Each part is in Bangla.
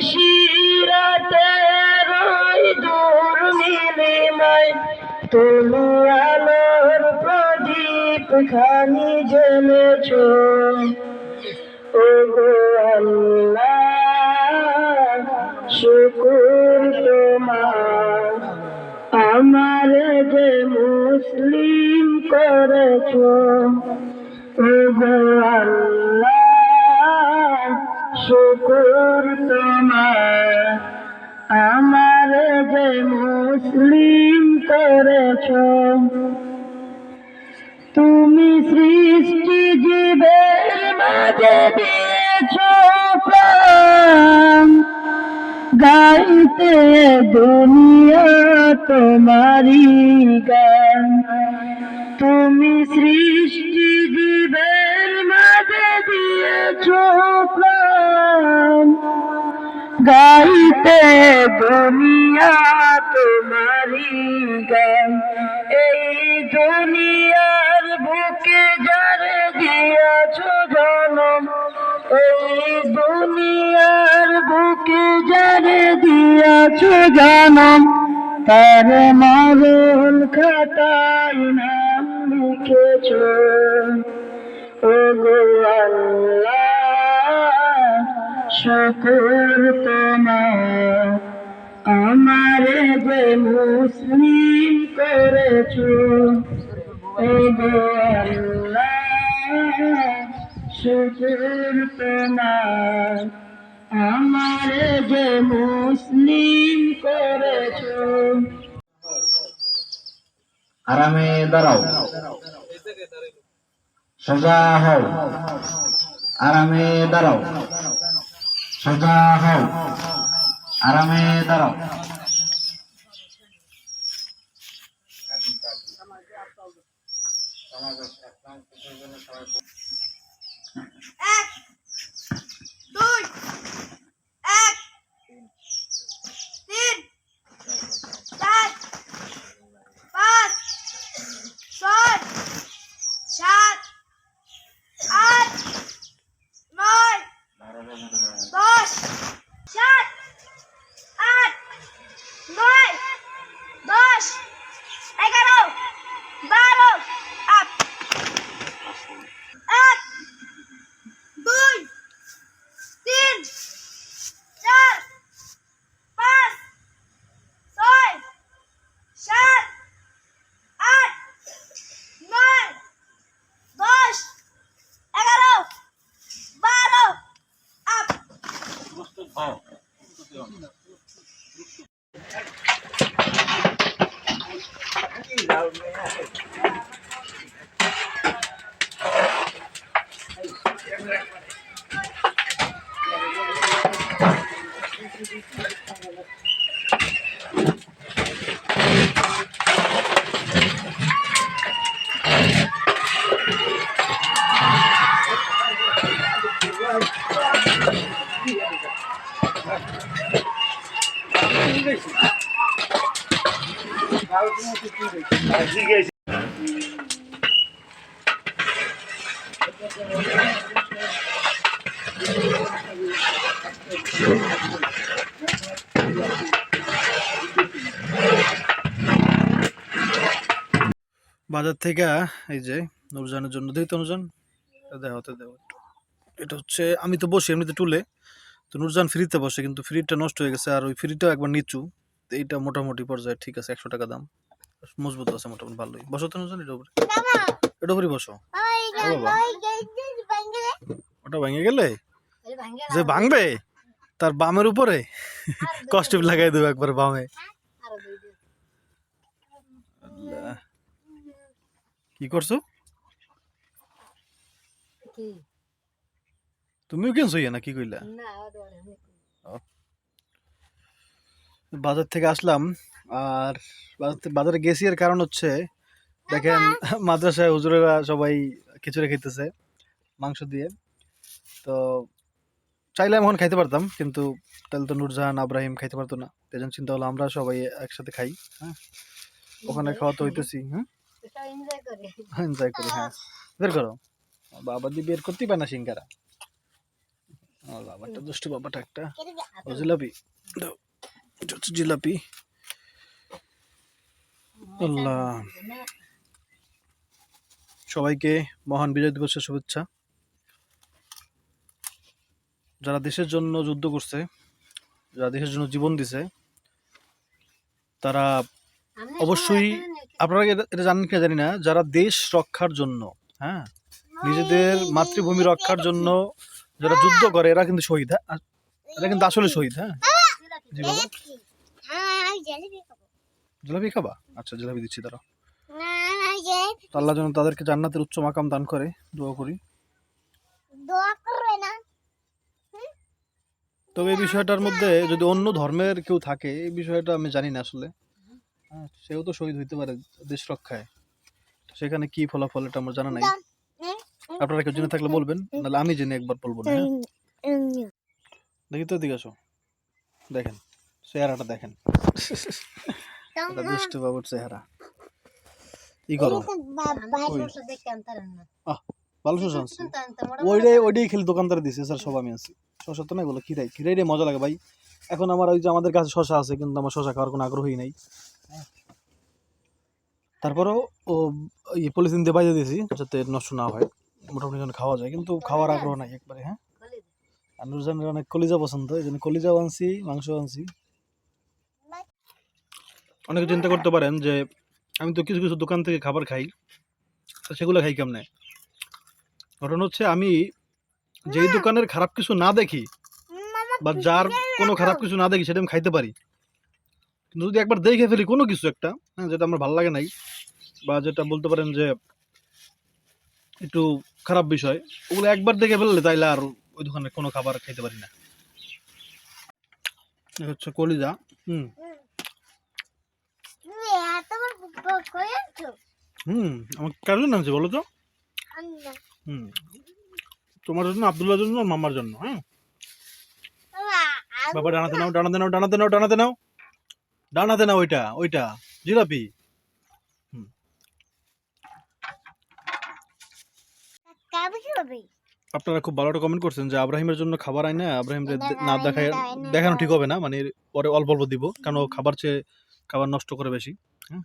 নিশিরাতে রই দূর নীলিমায় তুমি আলোর প্রদীপ খানি জ্বলেছ ও গো আল্লাহ, শুকুর তোমার। আমার যে মুসলিম করেছ ও গো আল্লাহ, শুকুর আমার যে মুসলিম করেছ, তুমি সৃষ্টি জীবের মাঝে প্রাণ। গাইতে দুনিয়া তোমারি গান। তুমি সৃষ্টি জীবের মাঝে দিয়েছ প্রাণ। গাইতে দুনিয়া তোমারি গান। এই দুনিয়ার বুকে যারে দিয়াছ জনম, এই দুনিয়ার বুকে যারে দিয়াছ জনম, তার মরণ খাতায় নাম লিখেছ। ও গো আল্লাহ শুকুর তোমার, আমার যে মুসলিম করেছ শুকুর তোমার, আমার যে মুসলিম করেছ। আরামে দাঁড়াও। সোজা হও। আরামে দাঁড়াও। সোজা হও জিজ্ঞেস বাজার থেকে এই যে নুরজানের জন্য দেখি তো নুরজান দেখাতে দেবো একটু। এটা হচ্ছে আমি তো বসি এমনিতে টুলে তো নুরজান ফ্রিতে বসে কিন্তু ফ্রিটা নষ্ট হয়ে গেছে আর ওই ফ্রিটাও একবার নিচু তো এইটা মোটামুটি পর্যায়ে ঠিক আছে একশো টাকা দাম। মজবুত আছে মোটামুটি ভালোই। বসো তো নুরজান এটা উপরে। এটা উপরে বসো। ওটা ভেঙে গেলে? যে ভাঙবে? তার বামের উপরে? কষ্ট লাগাই দেবে একবার বামে। কি করছ তুমিও কিনছো ইয়ে না কি কইলা বাজার থেকে আসলাম আর বাজার গেছি এর কারণ হচ্ছে দেখেন মাদ্রাসায় হুজুরেরা সবাই খিচুড়ি খেতেছে মাংস দিয়ে। তো চাইলে আমি এখন খাইতে পারতাম কিন্তু তাহলে তো নুরজাহান আব্রাহিম খাইতে পারতো না। এই জন্য চিন্তা হলো আমরা সবাই একসাথে খাই হ্যাঁ? ওখানে খাওয়া তো হইতেছি হ্যাঁ? এনজয় করে। এনজয় করি হ্যাঁ। বের করো। বাবা দিয়ে বের করতেই পারে না সিঙ্গারা। আমার বাবাটা দুষ্টু বাবাটা একটা। ও জিলাপি। দাও। জিলাপি। আল্লাহ। সবাইকে মহান বিজয় দিবসের শুভেচ্ছা। যারা দেশের জন্য যুদ্ধ করছে যারা দেশের জন্য জীবন দিছে তারা অবশ্যই আপনারা এটা জানেন কিনা জানি না যারা দেশ রক্ষার জন্য হ্যাঁ নিজেদের মাতৃভূমি রক্ষার জন্য যারা যুদ্ধ করে এরা কিন্তু শহীদ হ্যাঁ এরা কিন্তু আসলে শহীদ হ্যাঁ। জি বাবা। হ্যাঁ জিলাপি খাবা। আচ্ছা জিলাপি দিচ্ছি তারা আল্লাহ যেন তাদেরকে জান্নাতের উচ্চ মাকাম দান করে দোয়া করি। দোয়া করবে না। তবে এই বিষয়টার মধ্যে যদি অন্য ধর্মের কেউ থাকে এই বিষয়টা আমি জানি না আসলে। হ্যাঁ, সেও তো শহীদ হইতে পারে দেশ রক্ষায়। সেখানে কি ফলাফল এটা আমার জানা নাই। আপনারা কেউ জেনে থাকলে বলবেন নাহলে আমি জেনে একবার বলব না হ্যাঁ? দেখি তো এদিকে আসো। দেখেন চেহারাটা দেখেন। দুষ্ট বাবুর চেহারা। কি করো? ভালো আনছি শুনতে ওইটাই ওইটাই খেলে দোকানদারে দিছে স্যার সব আমি আছি শশা তো না এগুলো খিরাই খিরাই রে মজা লাগে ভাই। এখন আমার ওই যে আমাদের কাছে শশা আছে কিন্তু আমার শশা খাওয়ার কোনো আগ্রহই নাই। তারপরেও ও ইয়ে পলিথিন দিয়ে বাইরে দিয়েছি, যাতে নষ্ট না হয়। মোটামুটি যেন খাওয়া যায়, কিন্তু খাওয়ার আগ্রহ নাই একবারে হ্যাঁ। আর নুরজানের অনেক কলিজা পছন্দ, এই জন্য কলিজাও আনছি মাংস আনছি। অনেকে চিন্তা করতে পারেন যে, আমি তো কিছু কিছু দোকান থেকে খাবার খাই, তো সেগুলো খাই কেমনে? ঘটনা হচ্ছে আমি যেই দোকানের খারাপ কিছু না দেখি, বা যার কোনো খারাপ কিছু না দেখি, সেটা আমি খাইতে পারি। কিন্তু যদি একবার দেখে ফেলি কোনো কিছু একটা হ্যাঁ যেটা আমার ভালো লাগে নাই বা যেটা বলতে পারেন যে একটু খারাপ বিষয় ওগুলো একবার দেখে ফেললে তাইলে আর ওই দোকানে কোনো খাবার খেতে পারি না। হচ্ছে কলিজা হুম। হুম আমার কার জন্য আনছি বলো তো? হুম তোমার জন্য আবদুল্লার জন্য মামার জন্য হ্যাঁ। বাবা ডানাতে নাও ডানাতে নাও ডানাতে নাও ডানাতে নাও। ডানাতে না ওইটা ওইটা। জিলাপি। আপনারা খুব ভালো একটা কমেন্ট করছেন যে আব্রাহিমের জন্য খাবার আয় না আব্রাহিম না দেখায় দেখানো ঠিক হবে না মানে পরে অল্প অল্প দিব কারণ খাবার চেয়ে খাবার নষ্ট করে বেশি হ্যাঁ?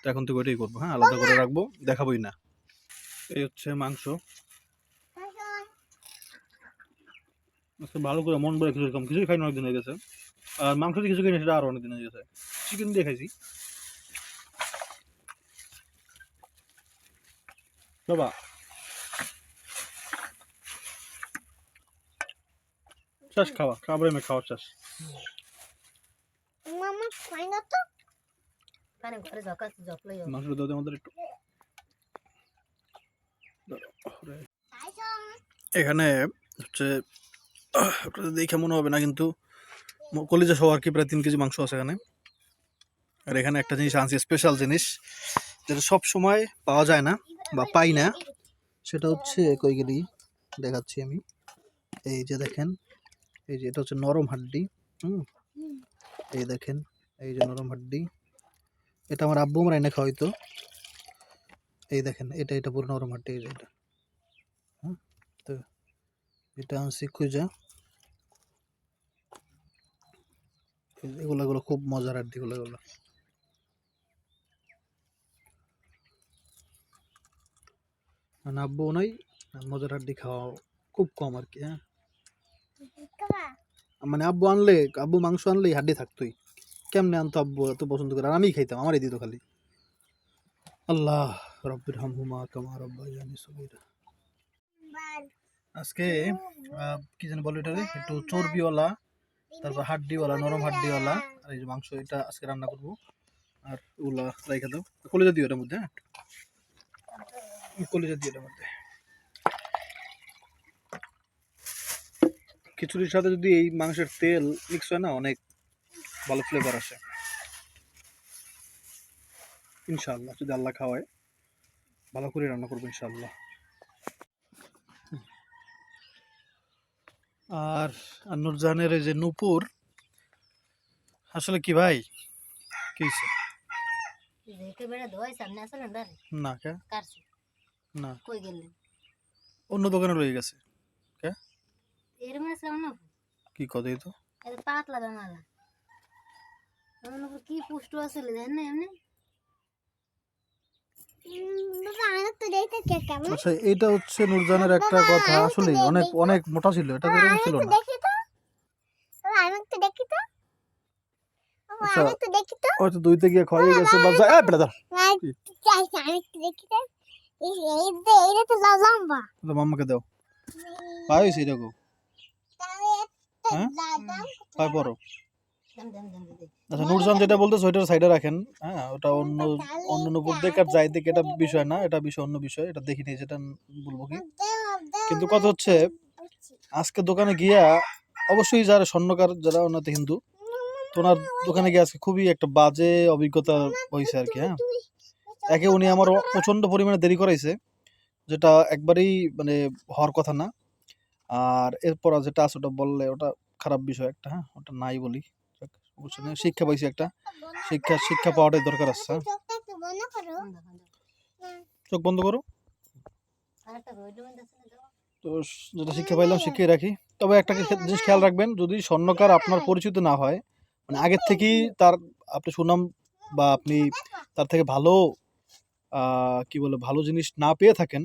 তো এখন থেকে ওইটাই করব হ্যাঁ আলাদা করে রাখব দেখাবোই না। এই হচ্ছে মাংস। আজকে ভালো করে মন বলে কিছু কম কিছুই খাই না অনেকদিন হয়ে গেছে। আর মাংস দিয়ে কিছু খাই না সেটা আরও অনেকদিন হয়ে গেছে চিকেন দিয়ে খাইছি বাবা। চাষ খাওয়া খাবার এমনি খাওয়ার চাষ মামা খাই না তো। কানে ঘরে ঝকাস ঝকলাই মাংসটা দাও তো আমাদের একটু এখানে হচ্ছে আপনাদের দেখে মনে হবে না কিন্তু কলিজা সহ আর কি প্রায় তিন কেজি মাংস আছে এখানে। আর এখানে একটা জিনিস আনছি স্পেশাল জিনিস, যেটা সব সময় পাওয়া যায় না বা পাই না। সেটা হচ্ছে কই গেলি? দেখাচ্ছি আমি। এই যে দেখেন, এই যে এটা হচ্ছে নরম হাড্ডি, হুম? এই দেখেন, এই যে নরম হাড্ডি। এটা আমার আব্বু আমার এনে খাওয়াইতো। এই দেখেন, এটা এটা পুরো নরম হাড্ডি, এই যে এটা। হুম? তো এটা আনছি খুঁজা। এগুলো এগুলো খুব মজার হাড্ডি গুলো এগুলো মানে নাই মজার হাড্ডি খাওয়া খুব কম আর কি হ্যাঁ। মানে আব্বু আনলে আব্বু মাংস আনলেই হাড্ডি থাকতোই। কেমনে আনতো আব্বু এত পছন্দ করে? আর আমিই খাইতাম আমারই দিত খালি। আল্লাহ রব্বির হামহুমা কামা রব্বায়ানি সগীরা। আজকে আহ, কি জানি বলে এটারে একটু চর্বিওয়ালা তারপর হাড্ডিওয়ালা, নরম হাড্ডিওয়ালা, আর এই যে মাংস, এটা আজকে রান্না করব। আর ওগুলা রাইখা দাও। কলেজা দিও ওটার মধ্যে হ্যাঁ? কলেজা দিও ওটার মধ্যে। খিচুড়ির সাথে যদি এই মাংসের তেল মিক্স হয় না, অনেক ভালো ফ্লেভার আসে। ইনশাল্লাহ যদি আল্লাহ খাওয়ায়, ভালো করে রান্না করব ইনশাল্লাহ আর নুরজাহানের এই যে নূপুর আসলে কি ভাই? কি না কে? না। কই গেলেন অন্য দোকানে রয়ে গেছে। এর মানে কি তো? পাতলা কি পুষ্ট আসলে জানেন এমনি। আচ্ছা এটা হচ্ছে নুরজানের একটা কথা আসলে অনেক অনেক মোটা ছিল এটা এরকম ছিল না। আচ্ছা হয়তো দুইতে গিয়ে ক্ষয়ে গেছে বা যা- এই বেটা দাঁড়া। তো। মাম্মাকে দাও। পাই হয়েছে এরকম হ্যাঁ? পাই পড়ো আচ্ছা নুরজান যেটা বলতেছে ওইটার সাইডে রাখেন। হ্যাঁ ওটা অন্য অন্য নূপুর দেখ আর যাই দেখ এটা বিষয় না এটা বিষয় অন্য বিষয় এটা দেখিনি সেটা বলব কি? কিন্তু কথা হচ্ছে আজকে দোকানে গিয়া অবশ্যই যারা স্বর্ণকার যারা ওনাতে হিন্দু তো ওনার দোকানে গিয়ে আজকে খুবই একটা বাজে অভিজ্ঞতা হয়েছে আর কি হ্যাঁ। একে উনি আমার প্রচণ্ড পরিমাণে দেরি করাইছে যেটা একবারেই মানে হওয়ার কথা না। আর এরপর যেটা আছে ওটা বললে ওটা খারাপ বিষয় একটা হ্যাঁ ওটা নাই বলি। যাক, অবশ্য না, শিক্ষা পাইছি একটা শিক্ষা শিক্ষা পাওয়াটাই দরকার আছে। চোখ বন্ধ করো। তো যেটা শিক্ষা পাইলাম শিখিয়ে রাখি তবে একটা জিনিস খেয়াল রাখবেন যদি স্বর্ণকার আপনার পরিচিত না হয় মানে আগের থেকেই তার আপনি সুনাম বা আপনি তার থেকে ভালো কি বলে ভালো জিনিস না পেয়ে থাকেন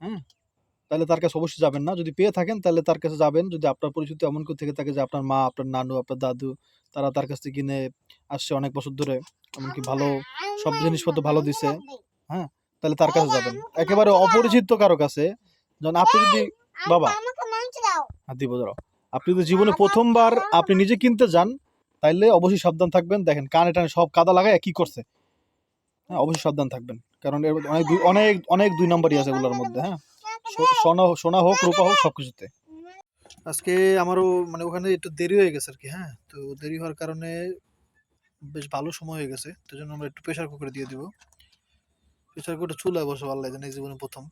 হ্যাঁ তাহলে তার কাছে অবশ্যই যাবেন না। যদি পেয়ে থাকেন, তাহলে তার কাছে যাবেন। যদি আপনার পরিচিত এমন কেউ থেকে থাকে যে আপনার মা, আপনার নানু, আপনার দাদু, তারা তার কাছ থেকে কিনে আসছে অনেক বছর ধরে, এমনকি ভালো সব জিনিসপত্র ভালো দিছে হ্যাঁ তাহলে তার কাছে যাবেন। একেবারে অপরিচিত কারও কাছে যখন আপনি যদি বাবা হাত দিব, ধরো। আপনি যদি জীবনে প্রথমবার আপনি নিজে কিনতে যান, তাইলে অবশ্যই সাবধান থাকবেন। দেখেন, কানে টানে সব কাদা লাগায় কি করছে। হ্যাঁ অবশ্যই সাবধান থাকবেন। কারণ এর অনেক অনেক অনেক দুই নম্বরই আছে এগুলোর মধ্যে হ্যাঁ। সোনা সোনা হোক, রূপা হোক সব কিছুতে আজকে আমারও মানে ওখানে একটু দেরি হয়ে গেছে আর কি হ্যাঁ? তো দেরি হওয়ার কারণে বেশ ভালো সময় হয়ে গেছে, তো জন্য আমরা একটু প্রেশার কুকারে দিয়ে দিব। প্রেশার কুকারটা চুলায় বসে ভালো লাগে এই জীবনে প্রথম।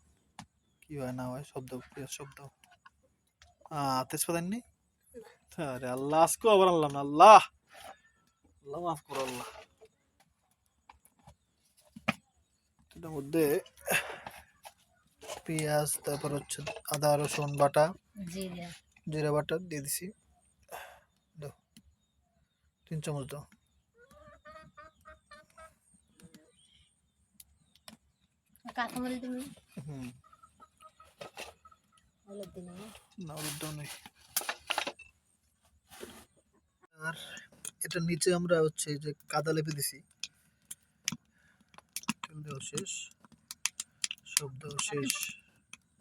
কি হয়, না হয়, শব্দ শব্দ। তেজপাতা আননি আরে আল্লাহ, আজকেও আবার আনলাম না, আল্লাহ! আল্লাহ মাফ করো, আল্লাহ। এটার মধ্যে পেঁয়াজ তারপর হচ্ছে আদা রসুন বাটা জিরা বাটা দিয়ে দিছি। দাও তিন চামচ দাও। হুম। না হলুদ দাও নেই। আর এটা নিচে আমরা হচ্ছে যে কাদা লেপে দিছি। শেষ। সব দেওয়া শেষ।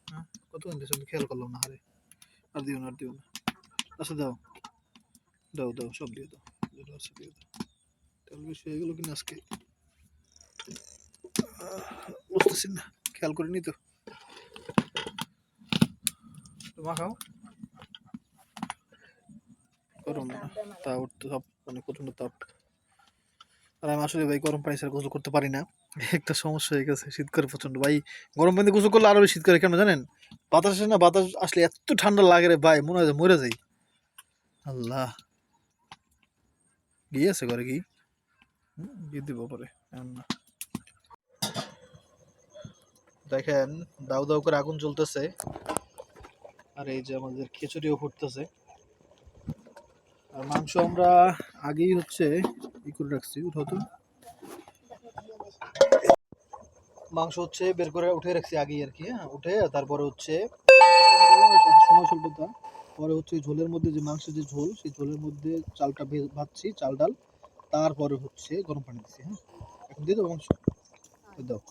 হ্যাঁ কত দিয়েছে আমি খেয়াল করলাম না, হারে। আর দিও না, আর দিও না। আচ্ছা দাও। দাও দাও, সব দিয়ে দাও। যেটা আছে দিয়ে দাও। তেল বেশি হয়ে গেল কিনা আজকে? বুঝতেছি না। খেয়াল করিনি তো। মাখাও গরম তো সব মানে প্রচণ্ড তাপ। আর আমি আসলে ভাই গরম পানি ছাড়া গোসল করতে পারি না। একটা সমস্যা হয়ে গেছে, শীত করে প্রচণ্ড ভাই, গরম পানিতে গোসল করলে আরও বেশি শীত করে, কেন জানেন? বাতাস আসে না, বাতাস আসলে এত ঠান্ডা লাগে রে ভাই, মনে হয় মরে যাই। আল্লাহ। গিয়েছে ঘরে কি দিব পরে দেখেন, দাউ দাউ করে আগুন জ্বলতেছে, আর এই যে আমাদের খিচুড়িও ফুটতেছে। আর মাংস আমরা আগেই হচ্ছে ই করে রাখছি, উঠাও তো মাংস হচ্ছে বের করে উঠে রাখছি আগেই আর কি হ্যাঁ উঠে তারপরে হচ্ছে সময় স্বল্পতা। পরে হচ্ছে ঝোলের মধ্যে যে মাংসের যে ঝোল, সেই ঝোলের মধ্যে চালটা ভাজছি, চাল, ডাল, তারপরে হচ্ছে গরম পানি দিচ্ছি হ্যাঁ। এখন দিয়ে দেবো মাংস। দাও।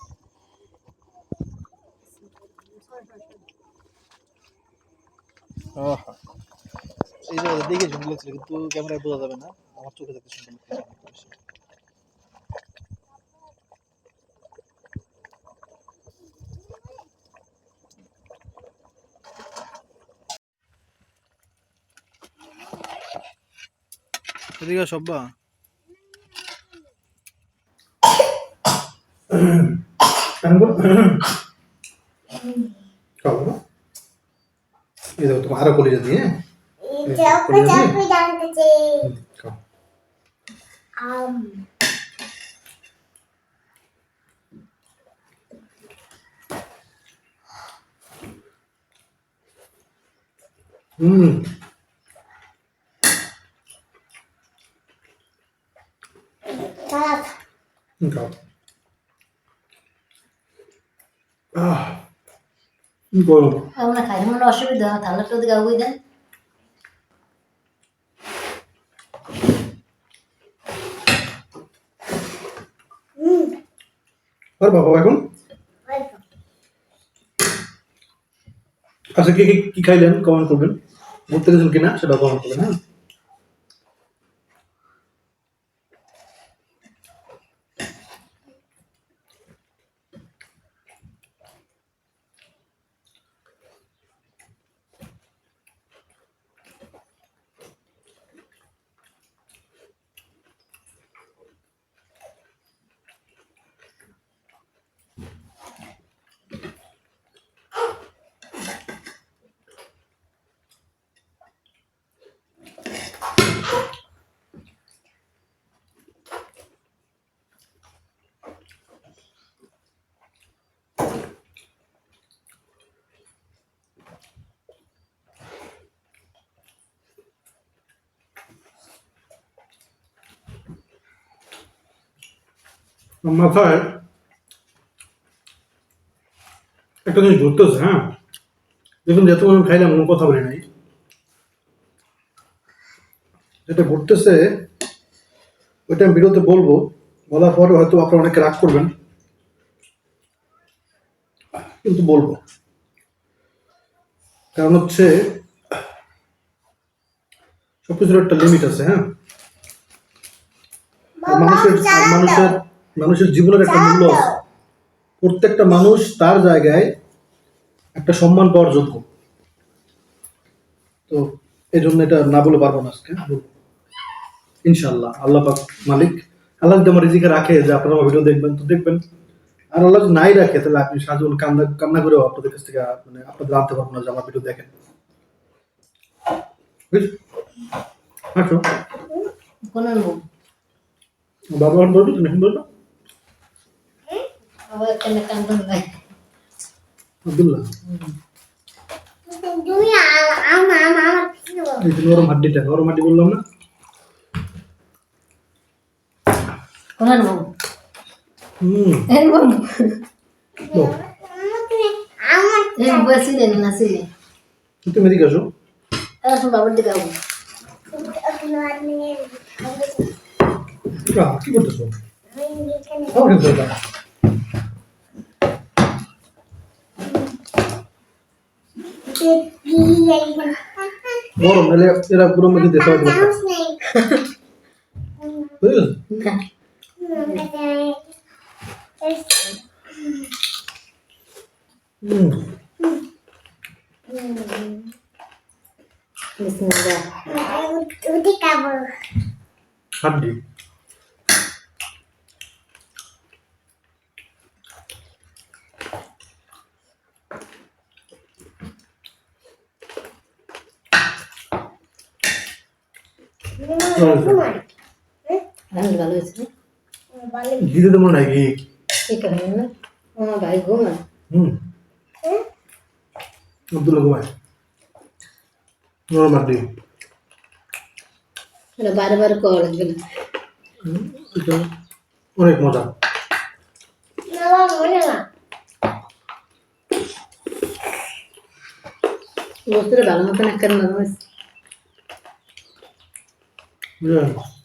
এই যে দেখে সুন্দর লাগছিল কিন্তু ক্যামেরায় বোঝা যাবে না। আমার চোখে দেখতে এদিকে সব্বা খাব এই দেখো তোমার আরও কলিজা দিয়ে চপ্পু চপ্পু জানতেছে খাও আম হুম হুম, খাও আহ গরম আমরা খাই মনে অসুবিধা তাহলে তো আগুই দেন আর বাবা এখন আচ্ছা কে কে- কি খাইলেন কমেন্ট করবেন ঘুরতে গেছেন কিনা সেটা কমেন্ট করবেন হ্যাঁ মাথায় একটা জিনিস ঘুরতেছে হ্যাঁ? দেখুন যত আমি খাইলাম কোনো কথা বলি নাই। যেটা ঘুরতেছে ওইটা আমি ভিডিওতে বলব। বলার পরে হয়তো আপনারা অনেকে রাগ করবেন। কিন্তু বলব। কারণ হচ্ছে সবকিছুর একটা লিমিট আছে হ্যাঁ? মানুষের মানুষের মানুষের জীবনের একটা মূল্য আছে। প্রত্যেকটা মানুষ তার জায়গায় একটা সম্মান পাওয়ার যোগ্য। তো এই জন্য এটা না বলে পারব না আজকে। ইনশাল্লাহ আল্লাহ পাক মালিক। আল্লাহ যদি আমার রিজিকে রাখে যে আপনারা আমার ভিডিও দেখবেন তো দেখবেন। আর আল্লাহ যদি নাই রাখে তাহলে আপনি সাজুন কান্না কান্না করেও আপনাদের কাছ থেকে মানে আপনাদের আনতে পারব না যে আমার ভিডিও দেখেন। বাবা বলব? তুমি এখন বলব আবার একটা কান্দন গায় আব্দুল্লাহ নরম হাড্ডিটা নরম হাড্ডি বললাম না হুম তুমি এদিকে আসো বাবার দিকে কি করতেছো আমার কিন্তু এটা। গরম নাহলে এরা গরম মধ্যে দিতে হবে বুঝলেন হুম বিসমিল্লাহ হাড্ডি আমি ভালো হয়েছে দিতে দেবো নাকি ঠিক আছে না আমার ভাই ঘুমা হুম আব্দুল্লাহ ঘুমায় নরম হাড্ডি এটা বারে বারে করা লাগবে না হুম, এটা অনেক মজা গোস্তটা ভালো মতন একটা নরম হয়েছে Evet.